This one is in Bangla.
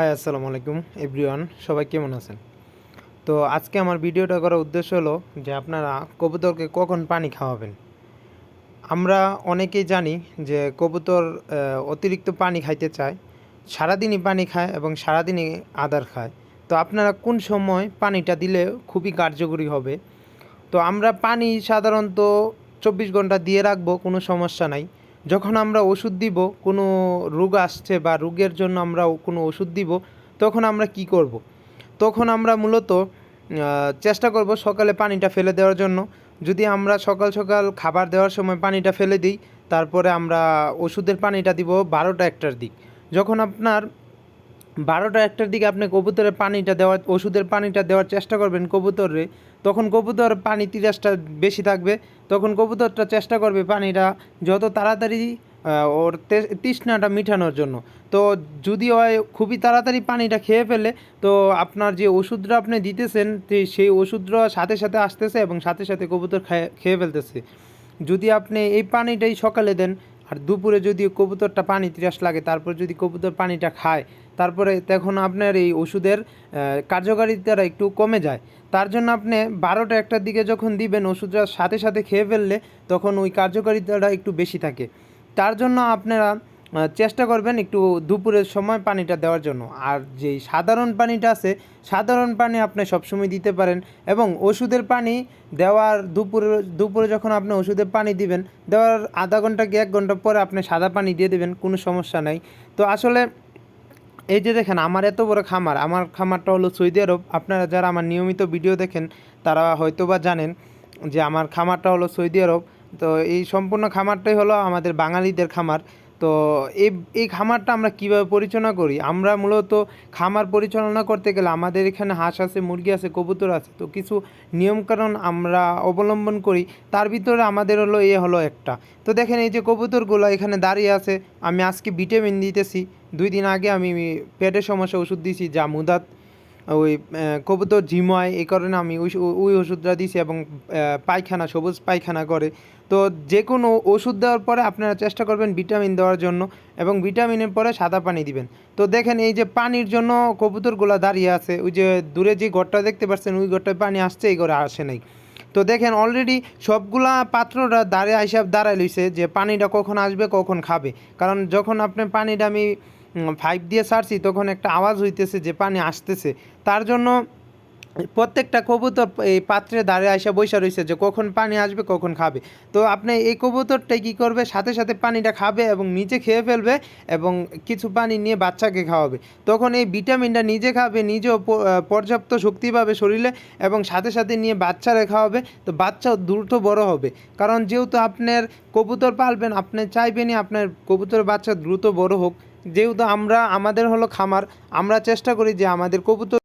হাই, আসসালামু আলাইকুম, এভরিওয়ান, সবাই কেমন আছেন? তো আজকে আমার ভিডিওটা করার উদ্দেশ্য হলো যে আপনারা কবুতরকে কখন পানি খাওয়াবেন? আমরা অনেকেই জানি যে কবুতর অতিরিক্ত পানি খাইতে চায়, সারাদিনই পানি খায় এবং সারাদিনই আদার খায়। তো আপনারা কোন সময় পানিটা দিলে খুবই কার্যকরী হবে? তো আমরা পানি সাধারণত চব্বিশ ঘণ্টা দিয়ে রাখব, কোনো সমস্যা নাই। যখন আমরা ওষুধ দিব, কোনো রোগ আসছে বা রোগের জন্য আমরা কোনো ওষুধ দিব, তখন আমরা কি করব। তখন আমরা মূলত চেষ্টা করব সকালে পানিটা ফেলে দেওয়ার জন্য যদি আমরা সকাল সকাল খাবার দেওয়ার সময় পানিটা ফেলে দিই, তারপরে আমরা ওষুধের পানিটা দিব বারোটা একটার দিক যখন আপনার বারোটা একটার দিকে আপনি কবুতরের পানিটা দেওয়ার, ওষুধের পানিটা দেওয়ার চেষ্টা করবেন কবুতরে। তখন কবুতর পানি তিরাসটা বেশি থাকবে, তখন কবুতরটা চেষ্টা করবে পানিটা যত তাড়াতাড়ি ওর তৃষ্ণাটা মিটানোর জন্য। তো যদি হয় খুবই তাড়াতাড়ি পানিটা খেয়ে ফেলে, তো আপনার যে ওষুধটা আপনি দিতেছেন সেই ওষুধটা সাথে সাথে আসতেছে এবং সাথে সাথে কবুতর খেয়ে খেয়ে ফেলতেছে। যদি আপনি এই পানিটাই সকালে দেন আর দুপুরে যদি কবুতরটা পানি তিরাস লাগে, তারপর যদি কবুতর পানিটা খায়, তারপরে তখন আপনার এই ওষুধের কার্যকারিতাটা একটু কমে যায়। তার জন্য আপনি বারোটা একটার দিকে যখন দিবেন ওষুধটা সাথে সাথে খেয়ে ফেললে, তখন ওই কার্যকারিতাটা একটু বেশি থাকে। তার জন্য আপনারা চেষ্টা করবেন একটু দুপুরের সময় পানিটা দেওয়ার জন্য। আর যেই সাধারণ পানিটা আছে, সাধারণ পানি আপনি সবসময় দিতে পারেন এবং ওষুধের পানি দেওয়ার দুপুরে দুপুরে যখন আপনি ওষুধের পানি দিবেন, দেওয়ার আধা ঘণ্টা কি এক ঘণ্টা পরে আপনি সাদা পানি দিয়ে দেবেন, কোনো সমস্যা নাই। তো আসলে এই যে দেখেন, আমার এত বড় খামার, আমার খামারটা হলো সৌদি আরব। আপনারা যারা আমার নিয়মিত ভিডিও দেখেন, তারা হয়তো বা জানেন যে আমার খামারটা হলো সৌদি আরব। তো এই সম্পূর্ণ খামারটাই হলো আমাদের বাঙালিদের খামার। তো এই এই খামারটা আমরা কীভাবে পরিচালনা করি? আমরা মূলত খামার পরিচালনা করতে গেলে আমাদের এখানে হাঁস আছে, মুরগি আছে, কবুতর আছে। তো কিছু নিয়মকানুন আমরা অবলম্বন করি। তার ভিতরে আমাদের হলো এ হলো একটা। তো দেখেন এই যে কবুতরগুলো এখানে দাঁড়িয়ে আছে, আমি আজকে ভিটামিন দিতেছি। দুই দিন আগে আমি পেটের সমস্যা ওষুধ দিয়েছি, যা মুদাত ওই কবুতর ঝিময় এই কারণে আমি ওই ওই ওষুধটা দিছি এবং পায়খানা, সবুজ পায়খানা করে। তো যে কোনো ওষুধ দেওয়ার পরে আপনারা চেষ্টা করবেন ভিটামিন দেওয়ার জন্য এবং ভিটামিনের পরে সাদা পানি দিবেন। তো দেখেন এই যে পানির জন্য কবুতরগুলো দাঁড়িয়ে আছে, ওই যে দূরে যে ঘরটা দেখতে পাচ্ছেন, ওই ঘরটায় পানি আসছে, এই ঘরে আসে নাই। তো দেখেন অলরেডি সবগুলা পাত্ররা দাঁড়িয়ে হিসাব দাঁড়ায় লইছে যে পানিটা কখন আসবে, কখন খাবে। কারণ যখন আপনি পানিটা আমি ফাইভ দিয়ে সারছি তখন একটা আওয়াজ হইতেছে যে পানি আসতেছে। তার জন্য প্রত্যেকটা কবুতর এই পাত্রে দাঁড়িয়ে আসা বৈশা রয়েছে যে কখন পানি আসবে, কখন খাবে। তো আপনি এই কবুতরটাই কী করবে? সাথে সাথে পানিটা খাবে এবং নিজে খেয়ে ফেলবে এবং কিছু পানি নিয়ে বাচ্চাকে খাওয়াবে। তখন এই ভিটামিনটা নিজে খাবে, নিজেও পর্যাপ্ত শক্তি পাবে শরীরে এবং সাথে সাথে নিয়ে বাচ্চারা খাওয়াবে, তো বাচ্চাও দ্রুত বড় হবে। কারণ যেহেতু আপনার কবুতর পালবেন, আপনি চাইবেনই আপনার কবুতর বাচ্চা দ্রুত বড় হোক। যেহেতু আমরা আমাদের হলো খামার আমরা চেষ্টা করি যে আমাদের কবুতর